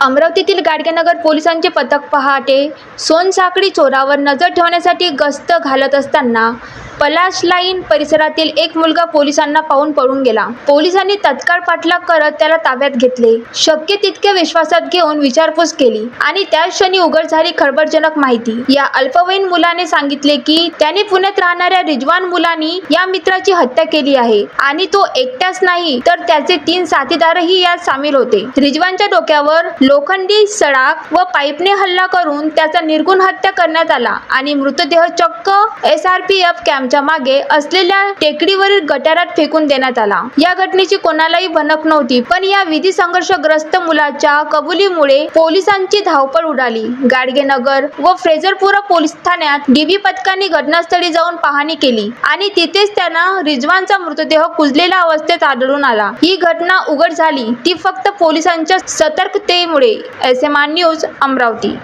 अमरावतीतील गाडगेनगर पोलिसांचे पथक पहाटे सोनसाखळी चोरावर नजर ठेवण्यासाठी गस्त घालत असताना पलाश लाईन परिसरातील एक मुलगा पोलिसांना पाहून पळून गेला. पोलिसांनी तत्काळ पाठलाग करत त्याला ताब्यात घेतले. शक्य तितके विश्वासात घेऊन विचारपूस केली आणि त्या क्षणी उघड झाली खळबळजनक माहिती. या अल्पवयीन मुलाने सांगितले की त्याने पुण्यात राहणाऱ्या रिजवान मुलांनी या मित्राची हत्या केली आहे आणि तो एकटाच नाही तर त्याचे तीन साथीदारही यात सामील होते. रिजवानच्या डोक्यावर लोखंडी सडाक व पाईपने हल्ला करून त्याचा निर्गुण हत्या करण्यात आला आणि मृतदेह चक्क एस आर पी एफ कॅम्पच्या मागे असलेल्या टेकडीवरील गटारात फेकून देण्यात आला. या घटनेची कोणालाही भनक नव्हती पण या विधी संघर्षग्रस्त मुलाच्या कबुलीमुळे पोलिसांची धावपळ उडाली. गाडगेनगर व फ्रेझरपुरा पोलीस ठाण्यात डीबी पथकांनी घटनास्थळी जाऊन पाहणी केली आणि तिथेच त्यांना रिजवानचा मृतदेह कुजलेल्या अवस्थेत आढळून आला. ही घटना उघड झाली ती फक्त पोलिसांच्या सतर्कतेमुळे S M R news Amravati.